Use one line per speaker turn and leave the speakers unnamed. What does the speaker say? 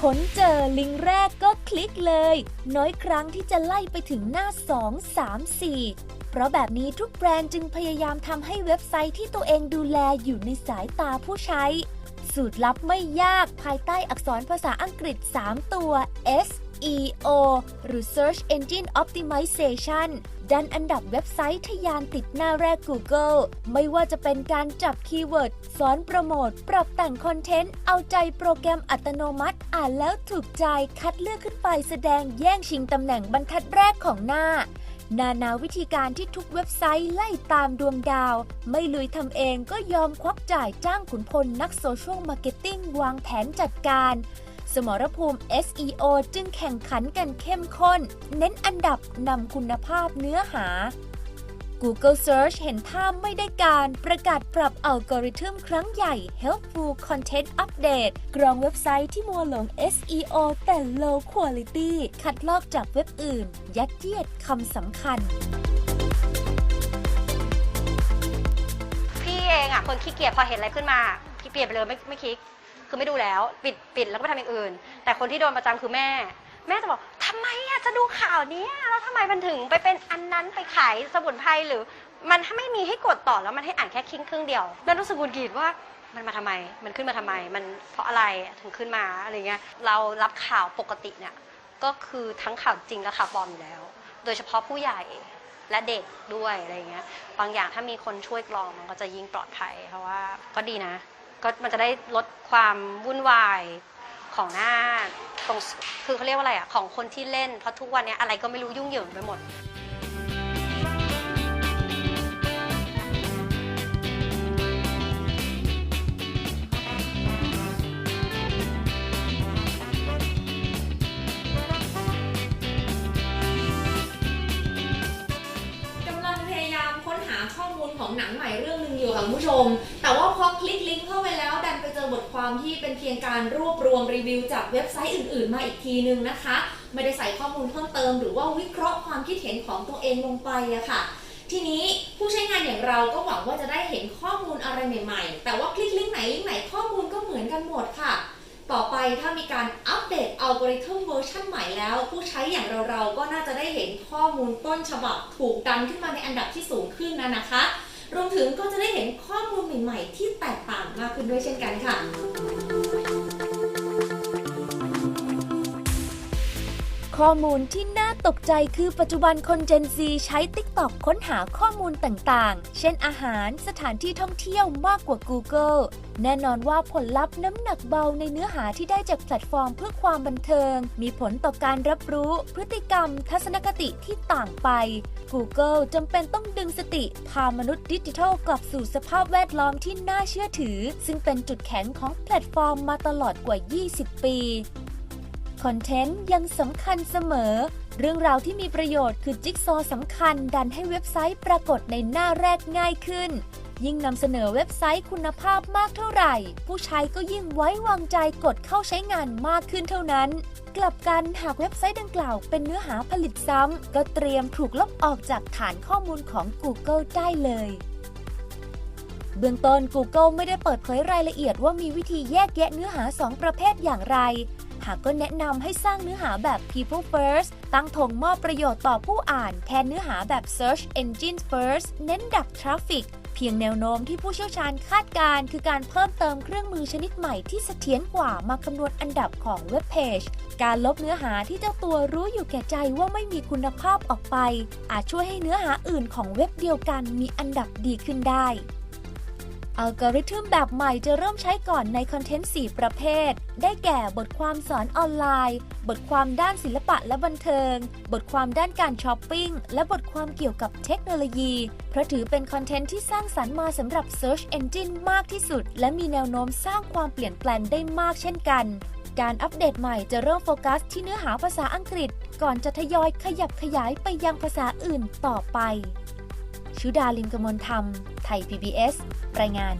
ค้นเจอลิงก์แรกก็คลิกเลย น้อยครั้งที่จะไล่ไปถึงหน้า 2 3 4 เพราะแบบนี้ทุกแบรนด์จึงพยายามทำให้เว็บไซต์ที่ตัวเองดูแลอยู่ในสายตาผู้ใช้ สูตรลับไม่ยากภายใต้อักษรภาษาอังกฤษ 3 ตัว S SEO หรือ Search Engine Optimization ดันอันดับเว็บไซต์ทะยานติดหน้าแรก Google ไม่ว่าจะเป็นการจับคีย์เวิร์ดสอนโปรโมท ปรับแต่งคอนเทนต์ เอาใจโปรแกรมอัตโนมัติ อ่านแล้วถูกใจ คัดเลือกขึ้นไปแสดงแย่งชิงตำแหน่งบรรทัดแรกของหน้า นานาวิธีการที่ทุกเว็บไซต์ไล่ตามดวงดาว ไม่ลุยทำเองก็ยอมควักจ่ายจ้างขุนพลนักโซเชียลมาร์เก็ตติ้งวางแผนจัดการ สมรภูมิ SEO จึงแข่งขันกันเข้มข้น เน้นอันดับนำคุณภาพเนื้อหา Google Search เห็นท่าไม่ได้การประกาศปรับอัลกอริทึมครั้งใหญ่ Helpful Content Update กรองเว็บไซต์ที่มัวหลง SEO แต่ low quality คัดลอกจากเว็บอื่น ยัดเยียดคำสำคัญ
พี่เองอะคนขี้เกียจพอเห็นอะไรขึ้นมาพี่เปลี่ยนไปเลยไม่ไม่คลิก คือไม่ดูแล้ว ปิดปิดแล้วก็ไปทำอย่างอื่น แต่คนที่โดนประจำคือแม่ แม่จะบอกทำไมอะจะดูข่าวเนี้ยแล้วทำไมมันถึงไปเป็นอันนั้นไปขายสมุนไพรหรือ มันถ้าไม่มีให้กดต่อแล้วมันให้อ่านแค่ครึ่งครึ่งเดียวแล้วรู้สึกหงุดหงิดว่ามันมาทำไม มันขึ้นมาทำไม มันเพราะอะไรถึงขึ้นมาอะไรเงี้ย เรารับข่าวปกติเนี่ยก็คือทั้งข่าวจริงและข่าวปลอมอยู่แล้ว โดยเฉพาะผู้ใหญ่และเด็กด้วยอะไรเงี้ย บางอย่างถ้ามีคนช่วยกรองมันก็จะยิ่งปลอดภัยเพราะว่าก็ดีนะ ก็มันจะได้ลดความวุ่นวายของหน้าตรงคือเขาเรียกว่าอะไรอะของคนที่เล่นเพราะทุกวันนี้อะไรก็ไม่รู้ยุ่งเหยิงไปหมด
คุณผู้ชม แต่ว่าพอคลิกลิงก์เข้าไปแล้ว ดันไปเจอบทความที่เป็นเพียงการรวบรวมรีวิวจากเว็บไซต์อื่น ๆ มาอีกทีนึงนะคะ ไม่ได้ใส่ข้อมูลเพิ่มเติม หรือว่าวิเคราะห์ความคิดเห็นของตัวเองลงไปอะค่ะ ทีนี้ผู้ใช้งานอย่างเราก็หวังว่าจะได้เห็นข้อมูลอะไรใหม่ ๆ แต่ว่าคลิกลิงก์ไหนลิงก์ไหนข้อมูลก็เหมือนกันหมดค่ะต่อไปถ้ามีการอัปเดตอัลกอริทึมเวอร์ชันใหม่แล้ว ผู้ใช้อย่างเราๆ ก็น่าจะได้เห็นข้อมูลต้นฉบับถูกดันขึ้นมาในอันดับที่สูงขึ้นนะนะคะ ถึงก็จะได้เห็นข้อมูลใหม่ ๆ ที่แตกต่างมากขึ้นด้วยเช่นกันค่ะ
ข้อมูลที่น่าตกใจคือปัจจุบันคน Gen Z ใช้ TikTok ค้นหาข้อมูลต่างๆ เช่นอาหารสถานที่ท่องเที่ยวมากกว่า Google แน่นอนว่าผลลัพธ์น้ำหนักเบาในเนื้อหาที่ได้จากแพลตฟอร์มเพื่อความบันเทิง มีผลต่อการรับรู้ พฤติกรรม ทัศนคติที่ต่างไป Google จำเป็นต้องดึงสติ พามนุษย์ดิจิทัลกลับสู่สภาพแวดล้อมที่น่าเชื่อถือ ซึ่งเป็นจุดแข็งของแพลตฟอร์มมาตลอดกว่า 20 ปี คอนเทนต์ยังสำคัญเสมอ เรื่องราวที่มีประโยชน์คือจิ๊กซอว์สำคัญดันให้เว็บไซต์ปรากฏในหน้าแรกง่ายขึ้น ยิ่งนำเสนอเว็บไซต์คุณภาพมากเท่าไหร่ ผู้ใช้ก็ยิ่งไว้วางใจกดเข้าใช้งานมากขึ้นเท่านั้น กลับกันหากเว็บไซต์ดังกล่าวเป็นเนื้อหาผลิตซ้ำก็เตรียมถูกลบออกจากฐานข้อมูลของ Google ได้เลยเบื้องต้น Google ไม่ได้เปิดเผยรายละเอียดว่ามีวิธีแยกแยะเนื้อหา 2 ประเภทอย่างไร หากก็แนะนำให้สร้างเนื้อหาแบบ people first ตั้งธงมอบประโยชน์ต่อผู้อ่านแทนเนื้อหาแบบ search engine first เน้นดักทราฟิกเพียงแนวโน้มที่ผู้เชี่ยวชาญคาดการคือการเพิ่มเติมเครื่องมือชนิดใหม่ที่เสถียรกว่ามาคำนวณอันดับของเว็บเพจ การลบเนื้อหาที่เจ้าตัวรู้อยู่แก่ใจว่าไม่มีคุณภาพออกไป อาจช่วยให้เนื้อหาอื่นของเว็บเดียวกันมีอันดับดีขึ้นได้ อัลกอริทึมแบบใหม่จะเริ่มใช้ก่อนในคอนเทนต์ 4 ประเภท ได้แก่บทความสอนออนไลน์ บทความด้านศิลปะและบันเทิง บทความด้านการช้อปปิ้ง และบทความเกี่ยวกับเทคโนโลยี เพราะถือเป็นคอนเทนต์ที่สร้างสรรค์มาสำหรับ Search Engine มากที่สุด และมีแนวโน้มสร้างความเปลี่ยนแปลงได้มากเช่นกัน การอัปเดตใหม่จะเริ่มโฟกัสที่เนื้อหาภาษาอังกฤษ ก่อนจะทยอยขยับขยายไปยังภาษาอื่นต่อไป ชุดาลิมกมลธรรม ไทย PBS รายงาน